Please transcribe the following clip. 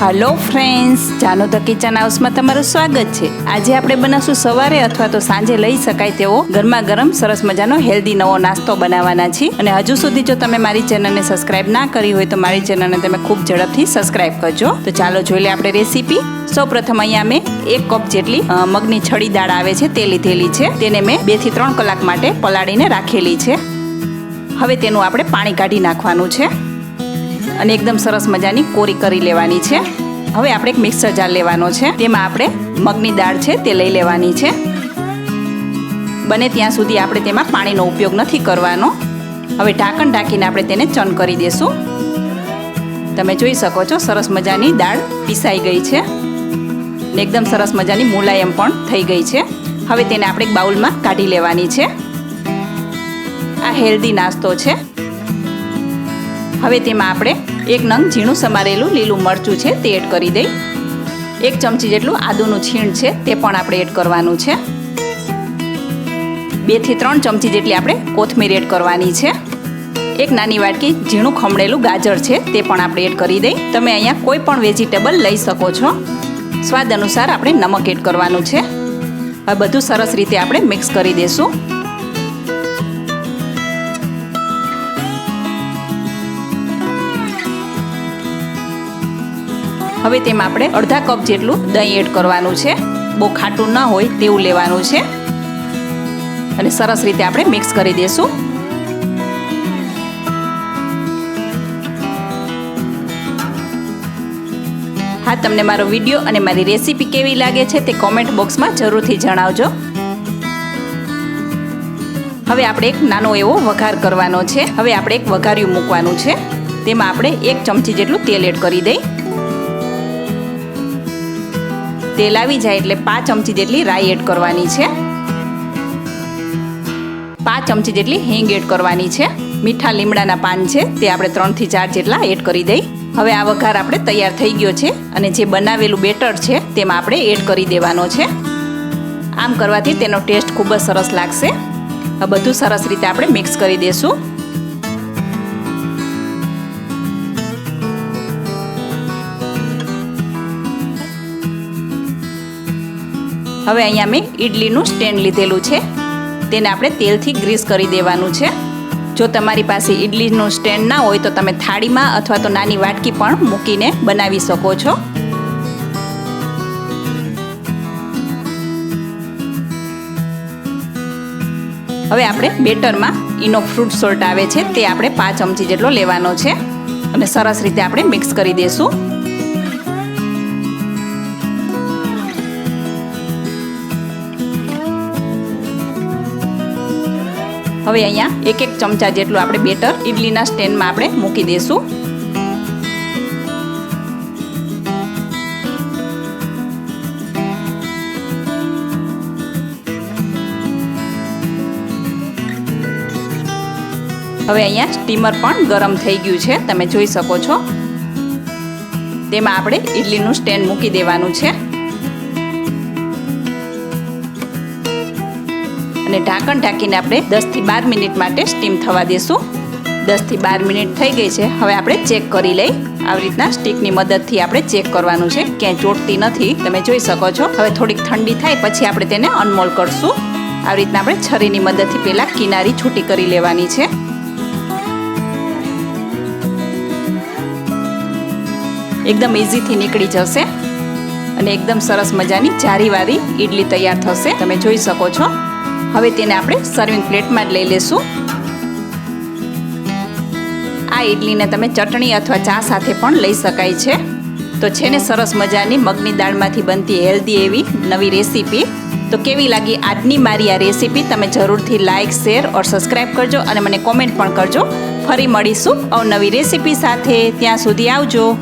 Hello friends જાનો the kitchen હાઉસમાં તમારું સ્વાગત છે. આજે આપણે બનાવશું સવારે અથવા તો સાંજે લઈ શકાય તેવો ગરમા ગરમ સરસ મજાનો હેલ્ધી નવો નાસ્તો બનાવવાના છે અને હજુ સુધી જો તમે મારી ચેનલને સબસ્ક્રાઇબ ના કરી હોય તો મારી ચેનલને તમે ખૂબ ઝડપથી સબસ્ક્રાઇબ કરજો. તો ચાલો જોઈ લે આપણે રેસીપી સૌ પ્રથમ અહીંયા મેં એક કપ જેટલી મગની છડી દાળ આવે છે, તે લીધેલી છે. તેને મેં બેથી ત્રણ કલાક માટે પલાળીને રાખેલી છે. હવે તેનું આપણે પાણી કાઢી નાખવાનું છે. અને એકદમ સરસ મજાની કોરી કરી લેવાની છે. હવે આપણે એક મિક્સર જાર લેવાનો છે. તેમાં આપણે મગની દાળ છે તે લઈ લેવાની છે. બને ત્યાં સુધી આપણે તેમાં પાણીનો ઉપયોગ નથી કરવાનો. હવે ઢાંકણ ઢાંકીને આપણે તેને ચન કરી દેશું. તમે જોઈ શકો છો, સરસ મજાની દાળ પીસાઈ ગઈ છે. ને એકદમ સરસ મજાની મુલાયમ પણ થઈ ગઈ છે. હવે તેને આપણે એક બાઉલમાં કાઢી લેવાની છે. આ હેલ્ધી નાસ્તો છે. હવે તેમાં આપણે એક નંગ ઝીણું સમારેલું લીલું મરચું છે તે એડ કરી દઈ. એક ચમચી જેટલું આદુનું છીણ છે તે પણ આપણે એડ કરવાનું છે. બેથી ત્રણ ચમચી જેટલી આપણે કોથમીર એડ કરવાની છે. એક નાની વાટકી ઝીણું ખમણેલું ગાજર છે તે પણ આપણે એડ કરી દઈ. તમે અહીંયા કોઈ પણ વેજીટેબલ લઈ શકો છો. સ્વાદ અનુસાર આપણે નમક એડ કરવાનું છે. હવે બધું સરસ રીતે આપણે મિક્સ કરી દઈશું હવે તેમાં આપણે અડધા કપ જેટલું દહીં એડ કરવાનું છે. બહુ ખાટું ન હોય તેવું લેવાનું છે. અને સરસ રીતે આપણે મિક્સ કરી દઈશું હા, તમને મારો વીડિયો અને મારી રેસીપી કેવી લાગે છે તે કોમેન્ટ બોક્સમાં જરૂરથી જણાવજો. હવે આપણે એક નાનો એવો વઘાર કરવાનો છે. હવે આપણે એક વઘાર્યું મૂકવાનું છે. તેમાં આપણે એક ચમચી જેટલું તેલ એડ કરી દઈ. તેલ આવી જાય એટલે પાંચ ચમચી જેટલી રાઈ એડ કરવાની છે. પાંચ ચમચી જેટલી હિંગ એડ કરવાની છે. મીઠા લીમડાના પાન છે તે આપણે ત્રણથી ચાર જેટલા એડ કરી દઈ. હવે આ વઘાર આપણે તૈયાર થઈ ગયો છે અને જે બનાવેલું બેટર છે તેમાં આપણે એડ કરી દેવાનો છે. આમ કરવાથી તેનો ટેસ્ટ ખૂબ જ સરસ લાગશે. આ બધું સરસ રીતે આપણે મિક્સ કરી દઈશું હવે અહીંયા મેં ઇડલીનું સ્ટેન્ડ લીધેલું છે. તેને આપણે તેલથી ગ્રીસ કરી દેવાનું છે. જો તમારી પાસે ઇડલીનું સ્ટેન્ડ ના હોય તો તમે થાળીમાં અથવા તો નાની વાટકી પણ મૂકીને બનાવી શકો છો. હવે આપણે બેટરમાં ઈનો ફ્રૂટ સોલ્ટ આવે છે તે આપણે પાંચ ચમચી જેટલો લેવાનો છે. અને સરસ રીતે આપણે મિક્સ કરી દઈશું હવે અહીંયા એક એક ચમચા જેટલું આપણે બેટર ઇડલીના સ્ટેન્ડમાં આપણે મૂકી દઈશું. હવે અહીંયા સ્ટીમર પણ ગરમ થઈ ગયું છે, તમે જોઈ શકો છો. તેમાં આપણે ઇડલીનું સ્ટેન્ડ મૂકી દેવાનું છે. અને ઢાંકણ ઢાંકીને આપણે દસથી બાર મિનિટ માટે સ્ટીમ થવા દેશું. દસથી બાર મિનિટ થઈ ગઈ છે. હવે આપણે ચેક કરી લઈ આવી રીતના સ્ટીકની મદદથી આપણે ચેક કરવાનું છે. ક્યાંય ચોટતી નથી. તમે જોઈ શકો છો. હવે થોડીક ઠંડી થાય પછી આપણે તેને અનમોલ કરશું. આવી રીતના આપણે છરીની મદદથી પહેલાં કિનારી છૂટી કરી લેવાની છે. એકદમ ઇઝીથી નીકળી જશે. અને એકદમ સરસ મજાની જારીવાળી ઈડલી તૈયાર થશે. તમે જોઈ શકો છો. હવે તેને આપણે સર્વિંગ પ્લેટમાં જ લઈ લેશું. આ ઇડલીને તમે ચટણી અથવા ચા સાથે પણ લઈ શકાય છે. તો છે ને સરસ મજાની મગની દાળમાંથી બનતી હેલ્ધી એવી નવી રેસીપી. તો કેવી લાગી આજની મારી આ રેસીપી? તમે જરૂરથી લાઇક શેર ઓર સબસ્ક્રાઈબ કરજો અને મને કોમેન્ટ પણ કરજો. ફરી મળીશું અવનવી રેસીપી સાથે. ત્યાં સુધી આવજો.